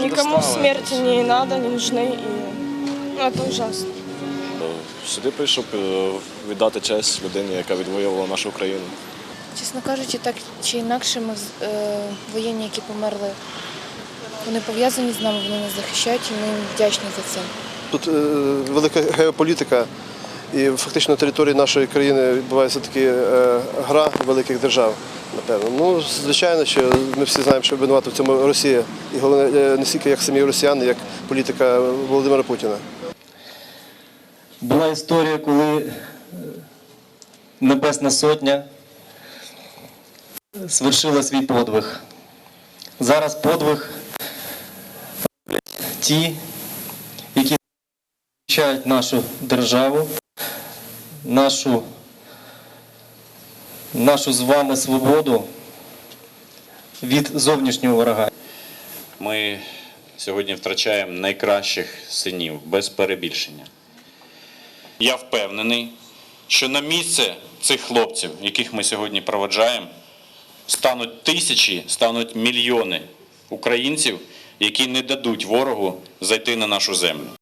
Дуже Никому достало смерти не надо, не нужны. И... Ну, это ужасно. Сюди прийшов е, віддати честь людині, яка відвоювала нашу Україну. Чесно кажучи, так чи інакше ми з- е, воєнні, які померли, вони пов'язані з нами, вони нас захищають, і ми їм вдячні за це. Тут е, велика геополітика, і фактично на території нашої країни відбувається така е, гра великих держав. Напевно. Ну, звичайно, що ми всі знаємо, що винувата в цьому Росія. Головне, е, не стільки як самі росіяни, як політика Володимира Путіна. Була історія, коли е, Небесна Сотня свершила свій подвиг. Зараз подвиг ті, які захищають нашу державу, нашу, нашу з вами свободу від зовнішнього ворога. Ми сьогодні втрачаємо найкращих синів без перебільшення. Я впевнений, що на місце цих хлопців, яких ми сьогодні проведжаємо, стануть тисячі, стануть мільйони українців, які не дадуть ворогу зайти на нашу землю.